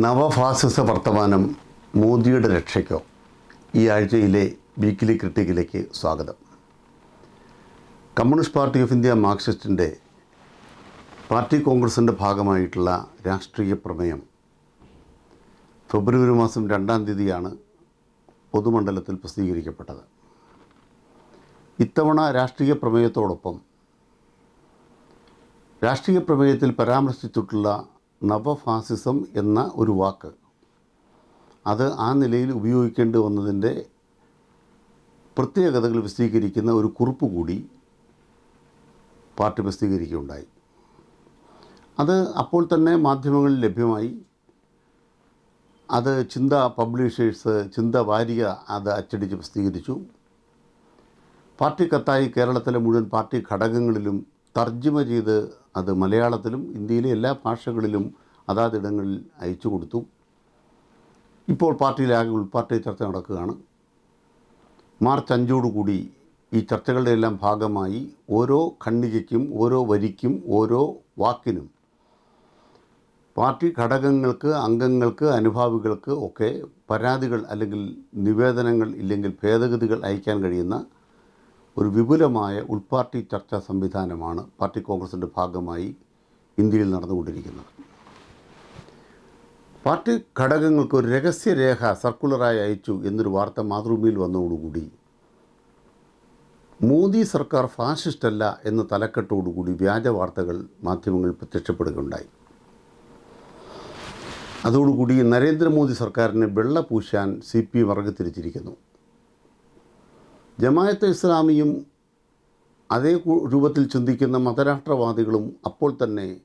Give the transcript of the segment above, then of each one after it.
നവഫാസിസ വർത്തമാനം മോദിയുടെ രക്ഷയ്ക്കോ ഈ ആഴ്ചയിലെ വീക്കിലി ക്രിട്ടിക്കിലേക്ക് സ്വാഗതം. കമ്മ്യൂണിസ്റ്റ് പാർട്ടി ഓഫ് ഇന്ത്യ മാർക്സിസ്റ്റിന്റെ പാർട്ടി കോൺഗ്രസിന്റെ ഭാഗമായിട്ടുള്ള രാഷ്ട്രീയ പ്രമേയം ഫെബ്രുവരി മാസം രണ്ടാം തീയതിയാണ് പൊതുമണ്ഡലത്തിൽ പ്രസിദ്ധീകരിക്കപ്പെട്ടത്. ഇത്തവണ രാഷ്ട്രീയ പ്രമേയത്തോടൊപ്പം രാഷ്ട്രീയ പ്രമേയത്തിൽ പരാമർശിച്ചിട്ടുള്ള നവഫാസിസം എന്ന ഒരു വാക്ക്. അത് ആ നിലയിൽ ഉപയോഗിക്കേണ്ടി വന്നതിന്റെ പ്രത്യേകതകൾ വിശദീകരിക്കുന്ന ഒരു കുറിപ്പ് കൂടി പാർട്ടി പ്രസിദ്ധീകരിക്കുകയുണ്ടായി. അത് അപ്പോൾ തന്നെ മാധ്യമങ്ങളിൽ ലഭ്യമായി. അത് ചിന്ത പബ്ലിഷേഴ്സ് ചിന്ത വാരിക അത് അച്ചടിച്ച് പ്രസിദ്ധീകരിച്ചു. പാർട്ടി കത്തായി കേരളത്തിലെ മുഴുവൻ പാർട്ടി ഘടകങ്ങളിലും തർജിമ ചെയ്ത് അത് മലയാളത്തിലും ഇന്ത്യയിലെ എല്ലാ ഭാഷകളിലും അതാതിടങ്ങളിൽ അയച്ചു കൊടുത്തു. ഇപ്പോൾ പാർട്ടിയിലാകെ ഉൾപാർട്ടി ചർച്ച നടക്കുകയാണ്. മാർച്ച് അഞ്ചോടുകൂടി ഈ ചർച്ചകളുടെ എല്ലാം ഭാഗമായി ഓരോ ഖണ്ഡികയ്ക്കും ഓരോ വരിക്കും ഓരോ വാക്കിനും പാർട്ടി ഘടകങ്ങൾക്ക് അംഗങ്ങൾക്ക് അനുഭാവികൾക്ക് ഒക്കെ പരാതികൾ അല്ലെങ്കിൽ നിവേദനങ്ങൾ ഇല്ലെങ്കിൽ ഭേദഗതികൾ അയക്കാൻ കഴിയുന്ന ഒരു വിപുലമായ ഉൾപാർട്ടി ചർച്ചാ സംവിധാനമാണ് പാർട്ടി കോൺഗ്രസിന്റെ ഭാഗമായി ഇന്ത്യയിൽ നടന്നുകൊണ്ടിരിക്കുന്നത്. പാർട്ടി ഘടകങ്ങൾക്ക് ഒരു രഹസ്യരേഖ സർക്കുലറായി അയച്ചു എന്നൊരു വാർത്ത മാതൃഭൂമിയിൽ വന്നതോടുകൂടി മോദി സർക്കാർ ഫാസിസ്റ്റ് അല്ല എന്ന തലക്കെട്ടോടുകൂടി വ്യാജ വാർത്തകൾ മാധ്യമങ്ങളിൽ പ്രത്യക്ഷപ്പെടുകയുണ്ടായി. അതോടുകൂടി നരേന്ദ്രമോദി സർക്കാരിനെ വെള്ള പൂശാൻ സി പി എം ഇറങ്ങിത്തിരിച്ചിരിക്കുന്നു ജമായത്തെ ഇസ്ലാമിയും അതേ രൂപത്തിൽ ചിന്തിക്കുന്ന മതരാഷ്ട്രവാദികളും അപ്പോൾ തന്നെ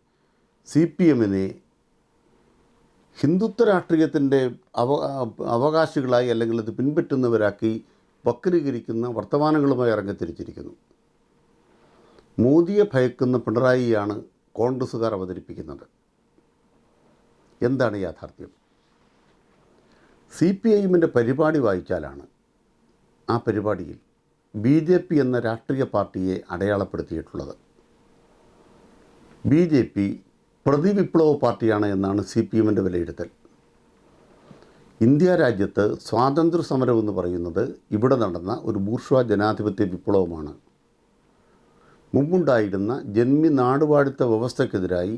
സി പി എമ്മിനെ ഹിന്ദുത്വ രാഷ്ട്രീയത്തിന്റെ അവ അവകാശികളായി അല്ലെങ്കിൽ അത് പിൻപറ്റുന്നവരാക്കി വക്രീകരിക്കുന്ന വർത്തമാനങ്ങളുമായി ഇറങ്ങിത്തിരിച്ചിരിക്കുന്നു മോദിയെ ഭയക്കുന്ന പിണറായിയാണ് കോൺഗ്രസ്സുകാർ അവതരിപ്പിക്കുന്നത്. എന്താണ് യാഥാർത്ഥ്യം? സി പി ഐ എമ്മിന്റെ പരിപാടി വായിച്ചാലാണ് ആ പരിപാടിയിൽ ബി ജെ പി എന്ന രാഷ്ട്രീയ പാർട്ടിയെ അടയാളപ്പെടുത്തിയിട്ടുള്ളത്. ബി ജെ പി പ്രതിവിപ്ലവ പാർട്ടിയാണ് എന്നാണ് സി പി എമ്മിന്റെ വിലയിരുത്തൽ. ഇന്ത്യ രാജ്യത്ത് സ്വാതന്ത്ര്യ സമരം എന്ന് പറയുന്നത് ഇവിടെ നടന്ന ഒരു ബൂർഷ്വ ജനാധിപത്യ വിപ്ലവമാണ്. മുമ്പുണ്ടായിരുന്ന ജന്മി നാടുവാഴുത്ത വ്യവസ്ഥയ്ക്കെതിരായി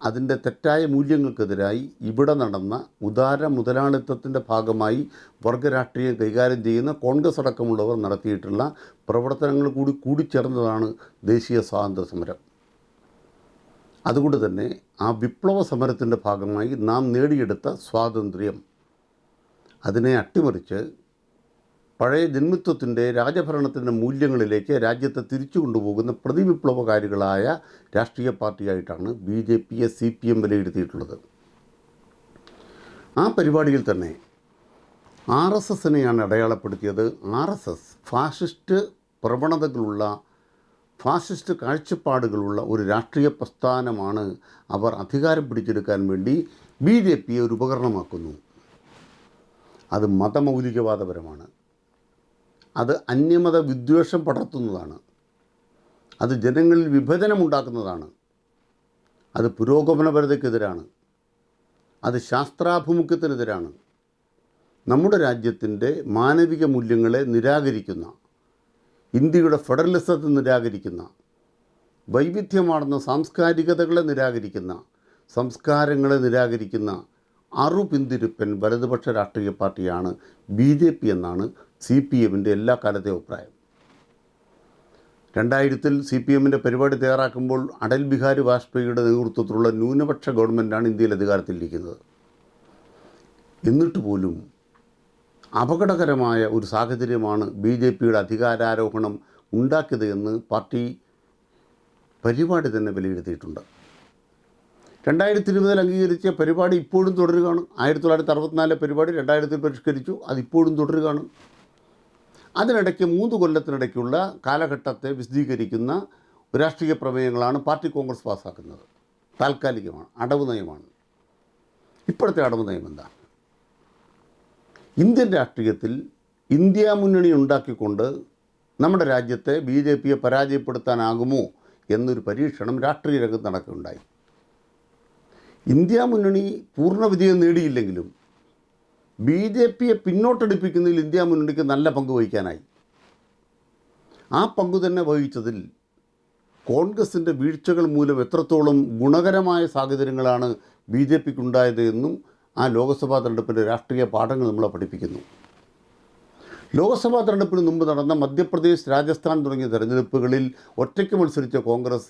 അതിന്റെ തെറ്റായ മൂല്യങ്ങൾക്കെതിരായി ഇവിടെ നടന്ന ഉദാര മുതലാളിത്തത്തിന്റെ ഭാഗമായി വർഗരാഷ്ട്രീയം കൈകാര്യം ചെയ്യുന്ന കോൺഗ്രസ് അടക്കമുള്ളവർ നടത്തിയിട്ടുള്ള പ്രവർത്തനങ്ങൾ കൂടി കൂടിച്ചേർന്നതാണ് ദേശീയ സ്വാതന്ത്ര്യ സമരം. അതുകൊണ്ട് തന്നെ ആ വിപ്ലവ സമരത്തിന്റെ ഭാഗമായി നാം നേടിയെടുത്ത സ്വാതന്ത്ര്യം. അതിനെ അട്ടിമറിച്ച് പഴയ ജന്മിത്വത്തിന്റെ രാജഭരണത്തിന്റെ മൂല്യങ്ങളിലേക്ക് രാജ്യത്തെ തിരിച്ചു കൊണ്ടുപോകുന്ന പ്രതിവിപ്ലവകാരികളായ രാഷ്ട്രീയ പാർട്ടിയായിട്ടാണ് ബി ജെ പിയെ സി പി എം വിലയിരുത്തിയിട്ടുള്ളത്. ആ പരിപാടിയിൽ തന്നെ ആർ എസ് എസിനെയാണ് അടയാളപ്പെടുത്തിയത്. ആർ എസ് എസ് ഫാഷിസ്റ്റ് പ്രവണതകളുള്ള ഫാസിസ്റ്റ് കാഴ്ചപ്പാടുകളുള്ള ഒരു രാഷ്ട്രീയ പ്രസ്ഥാനമാണ് അവർ അധികാരം പിടിച്ചെടുക്കാൻ വേണ്ടി ബി ജെ പിയെ ഒരു ഉപകരണമാക്കുന്നു. അത് മതമൗലികവാദപരമാണ്. അത് അന്യമത വിദ്വേഷം പടർത്തുന്നതാണ്. അത് ജനങ്ങളിൽ വിഭജനമുണ്ടാക്കുന്നതാണ് അത് പുരോഗമനപരതയ്ക്കെതിരാണ് അത് ശാസ്ത്രാഭിമുഖ്യത്തിനെതിരാണ്. നമ്മുടെ രാജ്യത്തിന്റെ മാനവിക മൂല്യങ്ങളെ നിരാകരിക്കുന്ന ഇന്ത്യയുടെ ഫെഡറലിസത്തെ നിരാകരിക്കുന്ന വൈവിധ്യമാർന്ന സാംസ്കാരികതകളെ നിരാകരിക്കുന്ന സംസ്കാരങ്ങളെ നിരാകരിക്കുന്ന അറുപിന്തിരിപ്പൻ വലതുപക്ഷ രാഷ്ട്രീയ പാർട്ടിയാണ് ബി ജെ പി എന്നാണ് സി പി എമ്മിന്റെ എല്ലാ കാലത്തെ അഭിപ്രായം. രണ്ടായിരത്തിൽ സി പി എമ്മിന്റെ പരിപാടി തയ്യാറാക്കുമ്പോൾ അടൽ ബിഹാരി വാജ്പേയിയുടെ നേതൃത്വത്തിലുള്ള ന്യൂനപക്ഷ ഗവൺമെന്റാണ് ഇന്ത്യയിൽ അധികാരത്തിലിരിക്കുന്നത്. എന്നിട്ട് പോലും അപകടകരമായ ഒരു സാഹചര്യമാണ് ബി ജെ പിയുടെ അധികാരാരോഹണം ഉണ്ടാക്കിയത് എന്ന് പാർട്ടി പരിപാടി തന്നെ വിലയിരുത്തിയിട്ടുണ്ട്. രണ്ടായിരത്തി ഇരുപതിൽ അംഗീകരിച്ച പരിപാടി ഇപ്പോഴും തുടരുകയാണ്. ആയിരത്തി തൊള്ളായിരത്തി അറുപത്തിനാലിലെ പരിപാടി രണ്ടായിരത്തിൽ പരിഷ്കരിച്ചു. അതിപ്പോഴും തുടരുകയാണ്. അതിനിടയ്ക്ക് മൂന്ന് കൊല്ലത്തിനിടയ്ക്കുള്ള കാലഘട്ടത്തെ വിശദീകരിക്കുന്ന രാഷ്ട്രീയ പ്രമേയങ്ങളാണ് പാർട്ടി കോൺഗ്രസ് പാസ്സാക്കുന്നത്. താൽക്കാലികമാണ് അടവ് നയമാണ്. ഇപ്പോഴത്തെ അടവ് നയം എന്താ? ഇന്ത്യൻ രാഷ്ട്രീയത്തിൽ ഇന്ത്യ മുന്നണി ഉണ്ടാക്കിക്കൊണ്ട് നമ്മുടെ രാജ്യത്തെ ബി ജെ പിയെ പരാജയപ്പെടുത്താനാകുമോ എന്നൊരു പരീക്ഷണം രാഷ്ട്രീയ രംഗത്ത് നടക്കുകയുണ്ടായി. ഇന്ത്യ മുന്നണി പൂർണ വിജയം നേടിയില്ലെങ്കിലും ബി ജെ പിയെ പിന്നോട്ടടിപ്പിക്കുന്നതിൽ ഇന്ത്യ മുന്നണിക്ക് നല്ല പങ്ക് വഹിക്കാനായി. ആ പങ്കു തന്നെ വഹിച്ചതിൽ കോൺഗ്രസിന്റെ വീഴ്ചകൾ മൂലം എത്രത്തോളം ഗുണകരമായ സാഹചര്യങ്ങളാണ് ബി ജെ പിക്ക് ഉണ്ടായത് എന്നും ആ ലോക്സഭാ തെരഞ്ഞെടുപ്പിന്റെ രാഷ്ട്രീയ പാഠങ്ങൾ നമ്മളെ പഠിപ്പിക്കുന്നു. ലോക്സഭാ തെരഞ്ഞെടുപ്പിന് മുമ്പ് നടന്ന മധ്യപ്രദേശ് രാജസ്ഥാൻ തുടങ്ങിയ തെരഞ്ഞെടുപ്പുകളിൽ ഒറ്റയ്ക്ക് മത്സരിച്ച കോൺഗ്രസ്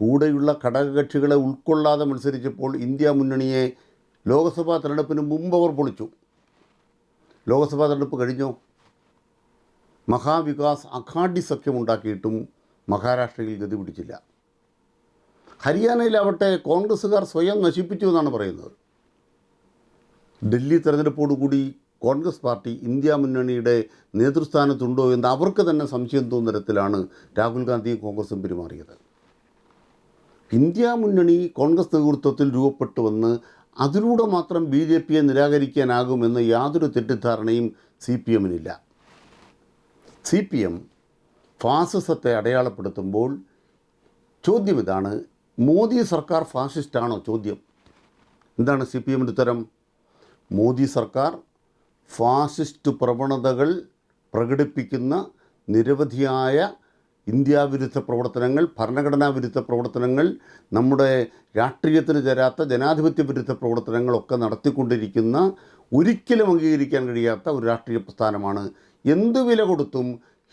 കൂടെയുള്ള ഘടകകക്ഷികളെ ഉൾക്കൊള്ളാതെ മത്സരിച്ചപ്പോൾ ഇന്ത്യ മുന്നണിയെ ലോക്സഭാ തെരഞ്ഞെടുപ്പിന് മുമ്പ് അവർ പൊളിച്ചു. ലോക്സഭാ തെരഞ്ഞെടുപ്പ് കഴിഞ്ഞോ? മഹാവികാസ് അഘാഡി സഖ്യമുണ്ടാക്കിയിട്ടും മഹാരാഷ്ട്രയിൽ ഗതി പിടിച്ചില്ല. ഹരിയാനയിലാവട്ടെ കോൺഗ്രസ്സുകാർ സ്വയം നശിപ്പിച്ചു എന്നാണ് പറയുന്നത്. ഡൽഹി തെരഞ്ഞെടുപ്പോടുകൂടി കോൺഗ്രസ് പാർട്ടി ഇന്ത്യ മുന്നണിയുടെ നേതൃസ്ഥാനത്തുണ്ടോ എന്ന് അവർക്ക് തന്നെ സംശയം തോന്നുന്ന തരത്തിലാണ് രാഹുൽ ഗാന്ധിയും കോൺഗ്രസും പെരുമാറിയത്. ഇന്ത്യ മുന്നണി കോൺഗ്രസ് നേതൃത്വത്തിൽ രൂപപ്പെട്ടു വന്ന് അതിലൂടെ മാത്രം ബി ജെ പിയെ നിരാകരിക്കാനാകുമെന്ന് യാതൊരു തെറ്റിദ്ധാരണയും സി പി എമ്മിനില്ല. സി പി എം ഫാസിസത്തെ അടയാളപ്പെടുത്തുമ്പോൾ ചോദ്യം ഇതാണ് മോദി സർക്കാർ ഫാസിസ്റ്റാണോ ചോദ്യം? എന്താണ് സി പി എമ്മിന്റെ ഉത്തരം? മോദി സർക്കാർ ഫാസിസ്റ്റ് പ്രവണതകൾ പ്രകടിപ്പിക്കുന്ന നിരവധിയായ ഇന്ത്യ വിരുദ്ധ പ്രവർത്തനങ്ങൾ ഭരണഘടനാ വിരുദ്ധ പ്രവർത്തനങ്ങൾ നമ്മുടെ രാഷ്ട്രീയത്തിന് ചേരാത്ത ജനാധിപത്യ വിരുദ്ധ പ്രവർത്തനങ്ങളൊക്കെ നടത്തിക്കൊണ്ടിരിക്കുന്ന ഒരിക്കലും അംഗീകരിക്കാൻ കഴിയാത്ത ഒരു രാഷ്ട്രീയ പ്രസ്ഥാനമാണ്. എന്തു വില കൊടുത്തും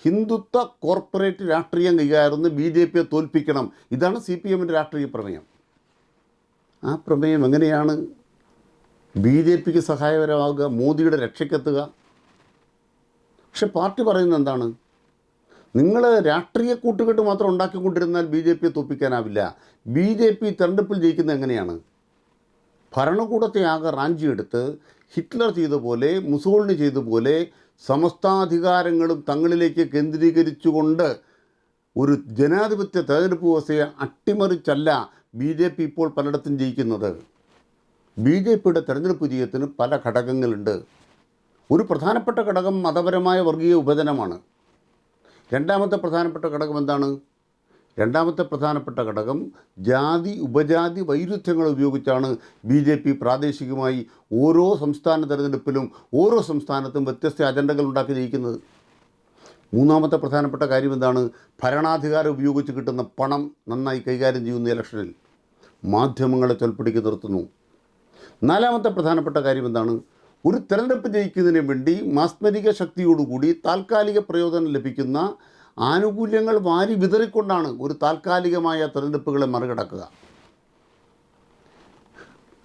ഹിന്ദുത്വ കോർപ്പറേറ്റ് രാഷ്ട്രീയം കൈകാരുന്ന ബി ജെ പിയെ തോൽപ്പിക്കണം. ഇതാണ് സി പി എമ്മിന്റെ രാഷ്ട്രീയ പ്രമേയം. ആ പ്രമേയം എങ്ങനെയാണ്? ബി ജെ പിക്ക് സഹായകരമാകുക മോദിയുടെ രക്ഷയ്ക്കെത്തുക. പക്ഷെ പാർട്ടി പറയുന്നത് എന്താണ്? നിങ്ങൾ രാഷ്ട്രീയ കൂട്ടുകെട്ട് മാത്രം ഉണ്ടാക്കിക്കൊണ്ടിരുന്നാൽ ബി ജെ പിയെ തോപ്പിക്കാനാവില്ല. ബി ജെ പി തെരഞ്ഞെടുപ്പിൽ ജയിക്കുന്നത് എങ്ങനെയാണ്? ഭരണകൂടത്തെ ആകെ റാഞ്ചി റാഞ്ചിയെടുത്ത് ഹിറ്റ്ലർ ചെയ്ത പോലെ മുസോളിനി ചെയ്ത പോലെ സമസ്താധികാരങ്ങളും തങ്ങളിലേക്ക് കേന്ദ്രീകരിച്ചുകൊണ്ട് ഒരു ജനാധിപത്യ തെരഞ്ഞെടുപ്പ് വ്യവസ്ഥയെ അട്ടിമറിച്ചല്ല ബി ജെ പി ഇപ്പോൾ പലയിടത്തും ജയിക്കുന്നത്. ബി ജെ പിയുടെ തെരഞ്ഞെടുപ്പ് വിജയത്തിന് പല ഘടകങ്ങളുണ്ട്. ഒരു പ്രധാനപ്പെട്ട ഘടകം മതപരമായ വർഗീയ വിഭജനമാണ് രണ്ടാമത്തെ പ്രധാനപ്പെട്ട ഘടകം എന്താണ്? രണ്ടാമത്തെ പ്രധാനപ്പെട്ട ഘടകം ജാതി ഉപജാതി വൈരുദ്ധ്യങ്ങൾ ഉപയോഗിച്ചാണ് ബി ജെ പി പ്രാദേശികമായി ഓരോ സംസ്ഥാന തെരഞ്ഞെടുപ്പിലും ഓരോ സംസ്ഥാനത്തും വ്യത്യസ്ത അജണ്ടകൾ ഉണ്ടാക്കി ജയിക്കുന്നത് മൂന്നാമത്തെ പ്രധാനപ്പെട്ട കാര്യം എന്താണ്? ഭരണാധികാരം ഉപയോഗിച്ച് കിട്ടുന്ന പണം നന്നായി കൈകാര്യം ചെയ്യുന്ന ഇലക്ഷനിൽ മാധ്യമങ്ങളെ ചൊൽപ്പിടിക്ക് നിർത്തുന്നു. നാലാമത്തെ പ്രധാനപ്പെട്ട കാര്യം എന്താണ്? ഒരു തെരഞ്ഞെടുപ്പ് ജയിക്കുന്നതിന് വേണ്ടി മാസ്മരിക ശക്തിയോടുകൂടി താൽക്കാലിക പ്രയോജനം ലഭിക്കുന്ന ആനുകൂല്യങ്ങൾ വാരി വിതറിക്കൊണ്ടാണ് ഒരു താൽക്കാലികമായ തെരഞ്ഞെടുപ്പുകളെ മറികടക്കുക.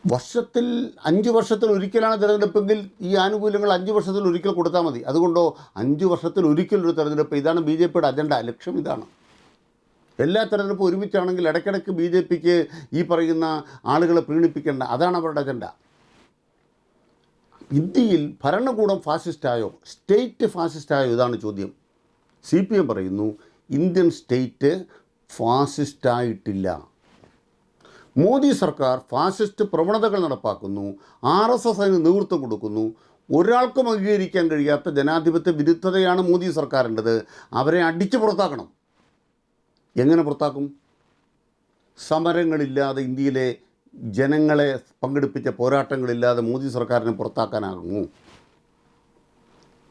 വർഷത്തിൽ അഞ്ച് വർഷത്തിൽ ഒരിക്കലാണ് തിരഞ്ഞെടുപ്പെങ്കിൽ ഈ ആനുകൂല്യങ്ങൾ അഞ്ച് വർഷത്തിൽ ഒരിക്കൽ കൊടുത്താൽ മതി. അതുകൊണ്ടോ അഞ്ച് വർഷത്തിൽ ഒരിക്കൽ ഒരു തിരഞ്ഞെടുപ്പ്. ഇതാണ് ബി ജെ പിയുടെ അജണ്ട. ലക്ഷ്യം ഇതാണ്. എല്ലാ തിരഞ്ഞെടുപ്പും ഒരുമിച്ചാണെങ്കിൽ ഇടയ്ക്കിടയ്ക്ക് ബി ജെ പിക്ക് ഈ പറയുന്ന ആളുകളെ പ്രീണിപ്പിക്കേണ്ട. അതാണ് അവരുടെ അജണ്ട. ഇന്ത്യയിൽ ഭരണകൂടം ഫാസിസ്റ്റായോ സ്റ്റേറ്റ് ഫാസിസ്റ്റായോ ഇതാണ് ചോദ്യം. സി പി എം പറയുന്നു ഇന്ത്യൻ സ്റ്റേറ്റ് ഫാസിസ്റ്റായിട്ടില്ല. മോദി സർക്കാർ ഫാസിസ്റ്റ് പ്രവണതകൾ നടപ്പാക്കുന്നു ആർ എസ് എസ് അതിന് നേതൃത്വം കൊടുക്കുന്നു. ഒരാൾക്കും അംഗീകരിക്കാൻ കഴിയാത്ത ജനാധിപത്യ വിരുദ്ധതയാണ് മോദി സർക്കാരിന്റെത്. അവരെ അടിച്ചു പുറത്താക്കണം. എങ്ങനെ പുറത്താക്കും? സമരങ്ങളില്ലാതെ ഇന്ത്യയിലെ ജനങ്ങളെ പങ്കെടുപ്പിച്ച പോരാട്ടങ്ങളില്ലാതെ മോദി സർക്കാരിനെ പുറത്താക്കാനാകുമോ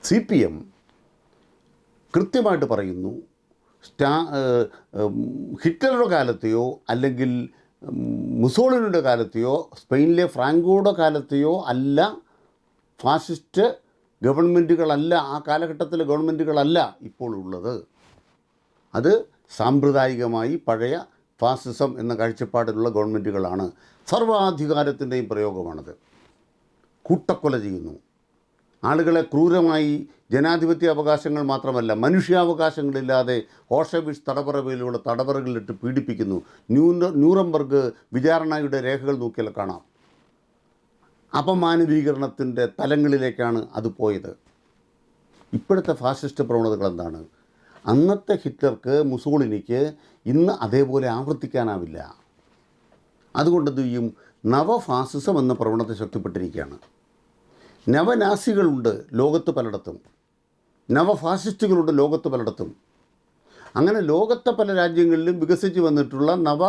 സി പി എം കൃത്യമായിട്ട് പറയുന്നു സ്റ്റാ ഹിറ്റ്ലറുടെ കാലത്തെയോ അല്ലെങ്കിൽ മുസോളിനിയുടെ കാലത്തെയോ സ്പെയിനിലെ ഫ്രാങ്കോയുടെ കാലത്തെയോ അല്ല ഫാസിസ്റ്റ് ഗവൺമെന്റുകളല്ല ആ കാലഘട്ടത്തിലെ ഗവൺമെന്റുകളല്ല ഇപ്പോൾ ഉള്ളത്. അത് സാമ്പ്രദായികമായി പഴയ ഫാസിസം എന്ന കാഴ്ചപ്പാടിലുള്ള ഗവൺമെന്റുകളാണ്. സർവാധികാരത്തിന്റെയും പ്രയോഗമാണത്. കൂട്ടക്കൊല ചെയ്യുന്നു. ആളുകളെ ക്രൂരമായി ജനാധിപത്യ അവകാശങ്ങൾ മാത്രമല്ല മനുഷ്യാവകാശങ്ങളില്ലാതെ ഓഷവിഷ് തടവറയിലൂടെ തടവറകളിലിട്ട് പീഡിപ്പിക്കുന്നു. ന്യൂന ന്യൂറംബർഗ് വിചാരണയുടെ രേഖകൾ നോക്കിയാൽ കാണാം. അപമാനവീകരണത്തിന്റെ തലങ്ങളിലേക്കാണ് അത് പോയത്. ഇപ്പോഴത്തെ ഫാസിസ്റ്റ് പ്രവണതകൾ എന്താണ്? അന്നത്തെ ഹിറ്റ്ലർക്ക് മുസോളിനിക്ക് ഇന്ന് അതേപോലെ ആവർത്തിക്കാനാവില്ല. അതുകൊണ്ട് എന്ത് ചെയ്യും? നവഫാസിസം എന്ന പ്രവണത ശക്തിപ്പെട്ടിരിക്കുകയാണ്. നവനാസികളുണ്ട് ലോകത്ത് പലയിടത്തും. നവഫാസിസ്റ്റുകളുണ്ട് ലോകത്ത് പലയിടത്തും. അങ്ങനെ ലോകത്തെ പല രാജ്യങ്ങളിലും വികസിച്ച് വന്നിട്ടുള്ള നവ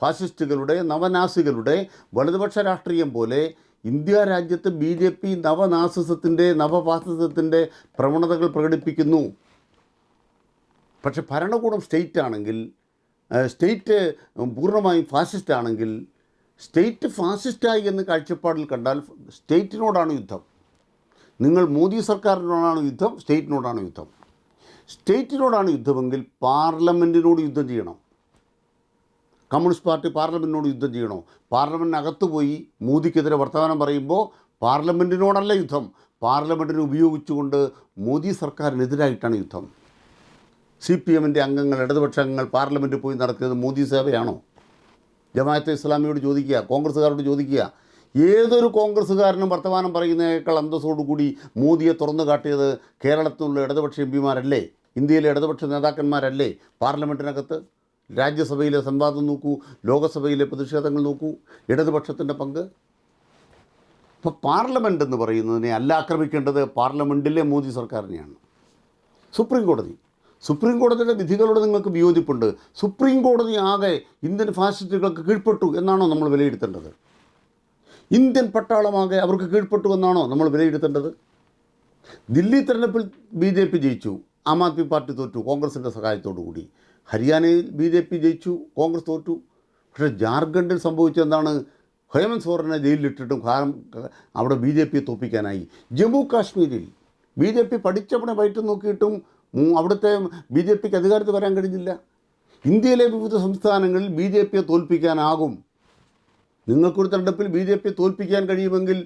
ഫാസിസ്റ്റുകളുടെ നവനാസികളുടെ വലതുപക്ഷ രാഷ്ട്രീയം പോലെ ഇന്ത്യ രാജ്യത്ത് ബി ജെ പി നവനാസിസത്തിന്റെ നവഫാസിസത്തിന്റെ പ്രവണതകൾ പ്രകടിപ്പിക്കുന്നു. പക്ഷെ ഭരണകൂടം സ്റ്റേറ്റ് ആണെങ്കിൽ സ്റ്റേറ്റ് പൂർണമായും ഫാസിസ്റ്റ് ആണെങ്കിൽ സ്റ്റേറ്റ് ഫാസിസ്റ്റായി എന്ന് കാഴ്ചപ്പാടിൽ കണ്ടാൽ സ്റ്റേറ്റിനോടാണ് യുദ്ധം. നിങ്ങൾ മോദി സർക്കാരിനോടാണ് യുദ്ധം സ്റ്റേറ്റിനോടാണ് യുദ്ധം. സ്റ്റേറ്റിനോടാണ് യുദ്ധമെങ്കിൽ പാർലമെന്റിനോട് യുദ്ധം ചെയ്യണം. കമ്മ്യൂണിസ്റ്റ് പാർട്ടി പാർലമെന്റിനോട് യുദ്ധം ചെയ്യണോ? പാർലമെന്റിനകത്ത് പോയി മോദിക്കെതിരെ വർത്തമാനം പറയുമ്പോൾ പാർലമെന്റിനോടല്ല യുദ്ധം. പാർലമെന്റിനെ ഉപയോഗിച്ചുകൊണ്ട് മോദി സർക്കാരിനെതിരായിട്ടാണ് യുദ്ധം. സി പി എമ്മിന്റെ അംഗങ്ങൾ ഇടതുപക്ഷ അംഗങ്ങൾ പാർലമെന്റിൽ പോയി നടത്തിയത് മോദി സേവയാണോ? ജമാഅത്തെ ഇസ്ലാമിയോട് ചോദിക്കുക കോൺഗ്രസ്സുകാരോട് ചോദിക്കുക. ഏതൊരു കോൺഗ്രസ്സുകാരനും വർത്തമാനം പറയുന്നതിനേക്കാൾ അന്തസ്സോടുകൂടി മോദിയെ തുറന്നു കാട്ടിയത് കേരളത്തിലുള്ള ഇടതുപക്ഷ എം പിമാരല്ലേ? ഇന്ത്യയിലെ ഇടതുപക്ഷ നേതാക്കന്മാരല്ലേ? പാർലമെന്റിനകത്ത് രാജ്യസഭയിലെ സംവാദം നോക്കൂ ലോകസഭയിലെ പ്രതിഷേധങ്ങൾ നോക്കൂ ഇടതുപക്ഷത്തിന്റെ പങ്ക്. ഇപ്പോൾ പാർലമെന്റ് എന്ന് പറയുന്നതിനെ അല്ല ആക്രമിക്കേണ്ടത് പാർലമെന്റിലെ മോദി സർക്കാരിനെയാണ്. സുപ്രീം കോടതി. സുപ്രീം കോടതിയുടെ വിധികളോട് നിങ്ങൾക്ക് വിയോജിപ്പുണ്ട്. സുപ്രീം കോടതി ആകെ ഇന്ത്യൻ ഫാസിസ്റ്റുകൾക്ക് കീഴ്പ്പെട്ടു എന്നാണോ നമ്മൾ വിലയിരുത്തേണ്ടത്? ഇന്ത്യൻ പട്ടാളമാകെ അവർക്ക് കീഴ്പ്പെട്ടു എന്നാണോ നമ്മൾ വിലയിരുത്തേണ്ടത്? ദില്ലി തെരഞ്ഞെടുപ്പിൽ ബി ജെ പി ജയിച്ചു ആം ആദ്മി പാർട്ടി തോറ്റു കോൺഗ്രസിന്റെ സഹായത്തോടു കൂടി. ഹരിയാനയിൽ ബി ജെ പി ജയിച്ചു കോൺഗ്രസ് തോറ്റു. പക്ഷേ ജാർഖണ്ഡിൽ സംഭവിച്ചെന്താണ് ഹേമന്ത് സോറനെ ജയിലിലിട്ടിട്ടും കാരണം അവിടെ ബി ജെ പിയെ തോപ്പിക്കാനായി. ജമ്മു കാശ്മീരിൽ ബി ജെ പി പഠിച്ചപ്പണെ വയറ്റ് നോക്കിയിട്ടും അവിടുത്തെ ബി ജെ പിക്ക് അധികാരത്തിൽ വരാൻ കഴിഞ്ഞില്ല. ഇന്ത്യയിലെ വിവിധ സംസ്ഥാനങ്ങളിൽ ബി ജെ പിയെ തോൽപ്പിക്കാനാകും. നിങ്ങൾക്കൊരു തെരഞ്ഞെടുപ്പിൽ ബി ജെ പിയെ തോൽപ്പിക്കാൻ കഴിയുമെങ്കിൽ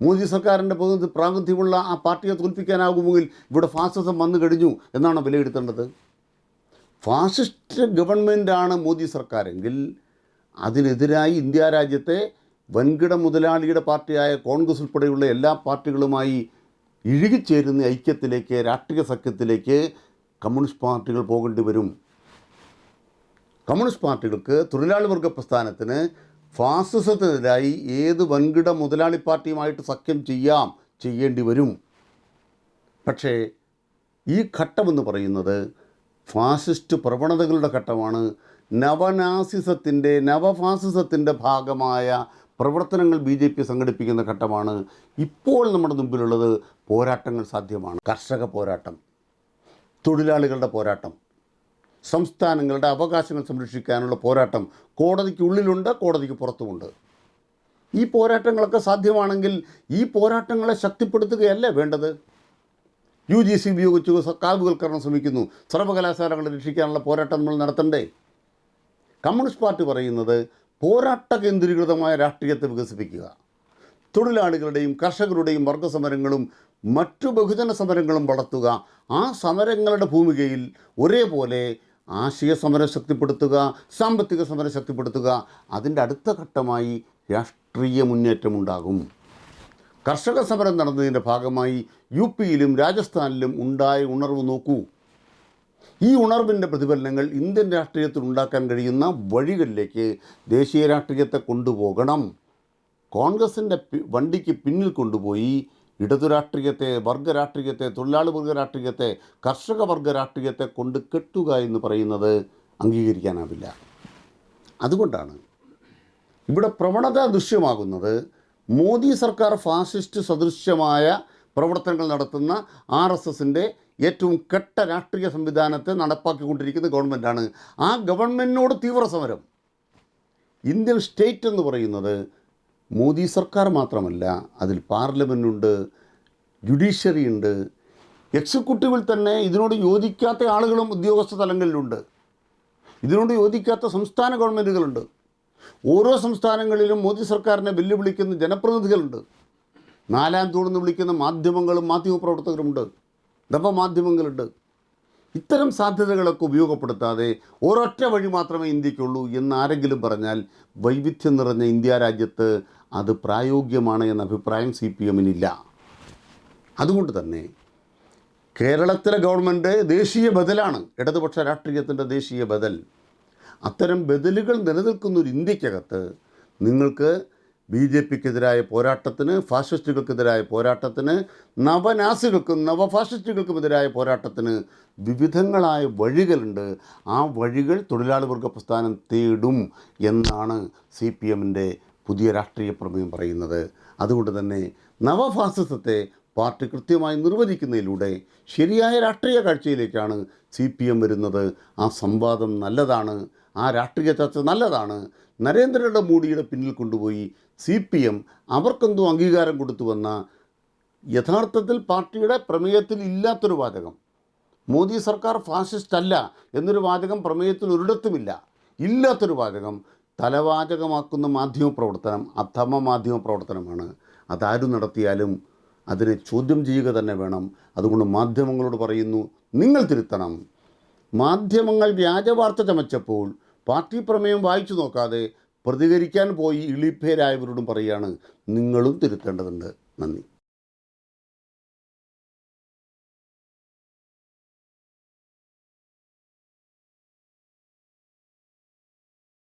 മോദി സർക്കാരിന്റെ പ്രതിനിധി പ്രാതിനിധ്യമുള്ള ആ പാർട്ടിയെ തോൽപ്പിക്കാനാകുമെങ്കിൽ ഇവിടെ ഫാസിസം വന്നു കഴിഞ്ഞു എന്നാണ് വിലയിരുത്തേണ്ടത്. ഫാസിസ്റ്റ് ഗവൺമെന്റാണ് മോദി സർക്കാരെങ്കിൽ അതിനെതിരായി ഇന്ത്യ രാജ്യത്തെ വൻകിട മുതലാളിയുടെ പാർട്ടിയായ കോൺഗ്രസ് ഉൾപ്പെടെയുള്ള എല്ലാ പാർട്ടികളുമായി ഇഴുകിച്ചേരുന്ന ഐക്യത്തിലേക്ക് രാഷ്ട്രീയ സഖ്യത്തിലേക്ക് കമ്മ്യൂണിസ്റ്റ് പാർട്ടികൾ പോകേണ്ടി വരും. കമ്മ്യൂണിസ്റ്റ് പാർട്ടികൾക്ക് തൊഴിലാളി വർഗ പ്രസ്ഥാനത്തിന് ഫാസിസത്തിനെതിരായി ഏത് വൻകിട മുതലാളി പാർട്ടിയുമായിട്ട് സഖ്യം ചെയ്യാം ചെയ്യേണ്ടി വരും. പക്ഷേ ഈ ഘട്ടമെന്ന് പറയുന്നത് ഫാസിസ്റ്റ് പ്രവണതകളുടെ ഘട്ടമാണ്. നവനാസിസത്തിന്റെ നവഫാസിസത്തിന്റെ ഭാഗമായ പ്രവർത്തനങ്ങൾ ബി ജെ പി സംഘടിപ്പിക്കുന്ന ഘട്ടമാണ്. ഇപ്പോൾ നമ്മുടെ മുമ്പിലുള്ളത് പോരാട്ടങ്ങൾ സാധ്യമാണ്. കർഷക പോരാട്ടം തൊഴിലാളികളുടെ പോരാട്ടം സംസ്ഥാനങ്ങളുടെ അവകാശങ്ങൾ സംരക്ഷിക്കാനുള്ള പോരാട്ടം കോടതിക്കുള്ളിലുണ്ട് കോടതിക്ക് പുറത്തുമുണ്ട്. ഈ പോരാട്ടങ്ങളൊക്കെ സാധ്യമാണെങ്കിൽ ഈ പോരാട്ടങ്ങളെ ശക്തിപ്പെടുത്തുകയല്ലേ വേണ്ടത്? യു ജി സി ഉപയോഗിച്ച് കാവുകൽക്കരണം ശ്രമിക്കുന്നു. സർവകലാശാലകളെ രക്ഷിക്കാനുള്ള പോരാട്ടം നമ്മൾ നടത്തണ്ടേ? കമ്മ്യൂണിസ്റ്റ് പാർട്ടി പറയുന്നത് പോരാട്ട കേന്ദ്രീകൃതമായ രാഷ്ട്രീയത്തെ വികസിപ്പിക്കുക. തൊഴിലാളികളുടെയും കർഷകരുടെയും വർഗസമരങ്ങളും മറ്റു ബഹുജന സമരങ്ങളും വളർത്തുക. ആ സമരങ്ങളുടെ ഭൂമികയിൽ ഒരേപോലെ ആശയ സമരം ശക്തിപ്പെടുത്തുക സാമ്പത്തിക സമരം ശക്തിപ്പെടുത്തുക. അതിന്റെ അടുത്ത ഘട്ടമായി രാഷ്ട്രീയ മുന്നേറ്റമുണ്ടാകും കർഷക സമരം നടന്നതിന്റെ ഭാഗമായി യു പിയിലും രാജസ്ഥാനിലും ഉണ്ടായ ഉണർവ് നോക്കൂ. ഈ ഉണർവിന്റെ പ്രതിഫലനങ്ങൾ ഇന്ത്യൻ രാഷ്ട്രീയത്തിൽ ഉണ്ടാക്കാൻ കഴിയുന്ന വഴികളിലേക്ക് ദേശീയ രാഷ്ട്രീയത്തെ കൊണ്ടുപോകണം. കോൺഗ്രസിന്റെ വണ്ടിക്ക് പിന്നിൽ കൊണ്ടുപോയി ഇടതു രാഷ്ട്രീയത്തെ വർഗ രാഷ്ട്രീയത്തെ തൊഴിലാളി വർഗ രാഷ്ട്രീയത്തെ കർഷക വർഗ രാഷ്ട്രീയത്തെ കൊണ്ട് കെട്ടുക എന്ന് പറയുന്നത് അംഗീകരിക്കാനാവില്ല. അതുകൊണ്ടാണ് ഇവിടെ പ്രവണത ദൃശ്യമാകുന്നത് മോദി സർക്കാർ ഫാസിസ്റ്റ് സദൃശ്യമായ പ്രവർത്തനങ്ങൾ നടത്തുന്ന ആർ എസ് എസിന്റെ ഏറ്റവും കെട്ട രാഷ്ട്രീയ സംവിധാനത്തെ നടപ്പാക്കിക്കൊണ്ടിരിക്കുന്ന ഗവൺമെന്റാണ് ആ ഗവൺമെന്റിനോട് തീവ്ര സമരം. ഇന്ത്യൻ സ്റ്റേറ്റ് എന്ന് പറയുന്നത് മോദി സർക്കാർ മാത്രമല്ല അതിൽ പാർലമെന്റുണ്ട് ജുഡീഷ്യറി ഉണ്ട്. എക്സിക്യൂട്ടീവിൽ തന്നെ ഇതിനോട് യോജിക്കാത്ത ആളുകളും ഉദ്യോഗസ്ഥ തലങ്ങളിലുണ്ട്. ഇതിനോട് യോജിക്കാത്ത സംസ്ഥാന ഗവൺമെന്റുകളുണ്ട് ഓരോ സംസ്ഥാനങ്ങളിലും മോദി സർക്കാരിനെ വെല്ലുവിളിക്കുന്ന ജനപ്രതിനിധികളുണ്ട്. നാലാം തൂണെന്ന് വിളിക്കുന്ന മാധ്യമങ്ങളും മാധ്യമപ്രവർത്തകരുമുണ്ട്. നവമാധ്യമങ്ങളുണ്ട്. ഇത്തരം സാധ്യതകളൊക്കെ ഉപയോഗപ്പെടുത്താതെ ഒരൊറ്റ വഴി മാത്രമേ ഇന്ത്യക്കുള്ളൂ എന്ന് ആരെങ്കിലും പറഞ്ഞാൽ വൈവിധ്യം നിറഞ്ഞ ഇന്ത്യ രാജ്യത്ത് അത് പ്രായോഗികമാണ് എന്ന അഭിപ്രായം സി പി എമ്മിനില്ല അതുകൊണ്ട് തന്നെ കേരളത്തിലെ ഗവൺമെന്റ് ദേശീയ ബദലാണ് ഇടതുപക്ഷ രാഷ്ട്രീയത്തിന്റെ ദേശീയ ബദൽ. അത്തരം ബദലുകൾ നിലനിൽക്കുന്ന ഒരു ഇന്ത്യക്കകത്ത് നിങ്ങൾക്ക് ബി ജെ പിക്കെതിരായ പോരാട്ടത്തിന് ഫാഷിസ്റ്റുകൾക്കെതിരായ പോരാട്ടത്തിന് നവനാസികൾക്കും നവഫാഷിസ്റ്റുകൾക്കുമെതിരായ പോരാട്ടത്തിന് വിവിധങ്ങളായ വഴികളുണ്ട്. ആ വഴികൾ തൊഴിലാളി വർഗ പ്രസ്ഥാനം തേടും എന്നാണ് സി പി എമ്മിന്റെ പുതിയ രാഷ്ട്രീയ പ്രമേയം പറയുന്നത്. അതുകൊണ്ട് തന്നെ നവഫാസിസത്തെ പാർട്ടി കൃത്യമായി നിർവചിക്കുന്നതിലൂടെ ശരിയായ രാഷ്ട്രീയ കാഴ്ചയിലേക്കാണ് സി പി എം വരുന്നത്. ആ സംവാദം നല്ലതാണ്. ആ രാഷ്ട്രീയ ചർച്ച നല്ലതാണ്. നരേന്ദ്രയുടെ മോഡിയുടെ പിന്നിൽ കൊണ്ടുപോയി സി പി എം അവർക്കെന്തോ അംഗീകാരം കൊടുത്തു വന്ന യഥാർത്ഥത്തിൽ പാർട്ടിയുടെ പ്രമേയത്തിൽ ഇല്ലാത്തൊരു വാചകം. മോദി സർക്കാർ ഫാസിസ്റ്റ് അല്ല എന്നൊരു വാചകം പ്രമേയത്തിൽ ഒരിടത്തുമില്ല. ഇല്ലാത്തൊരു വാചകം തലവാചകമാക്കുന്ന മാധ്യമ പ്രവർത്തനം അധമ മാധ്യമ പ്രവർത്തനമാണ് അതാരും നടത്തിയാലും അതിനെ ചോദ്യം ചെയ്യുക തന്നെ വേണം. അതുകൊണ്ട് മാധ്യമങ്ങളോട് പറയുന്നു നിങ്ങൾ തിരുത്തണം. മാധ്യമങ്ങൾ വ്യാജവാർത്ത ചമച്ചപ്പോൾ പാർട്ടി പ്രമേയം വായിച്ചു നോക്കാതെ പ്രതികരിക്കാൻ പോയി ഇളിപ്പേരായവരോടും പറയുകയാണ് നിങ്ങളും തിരുത്തേണ്ടതുണ്ട്. നന്ദി.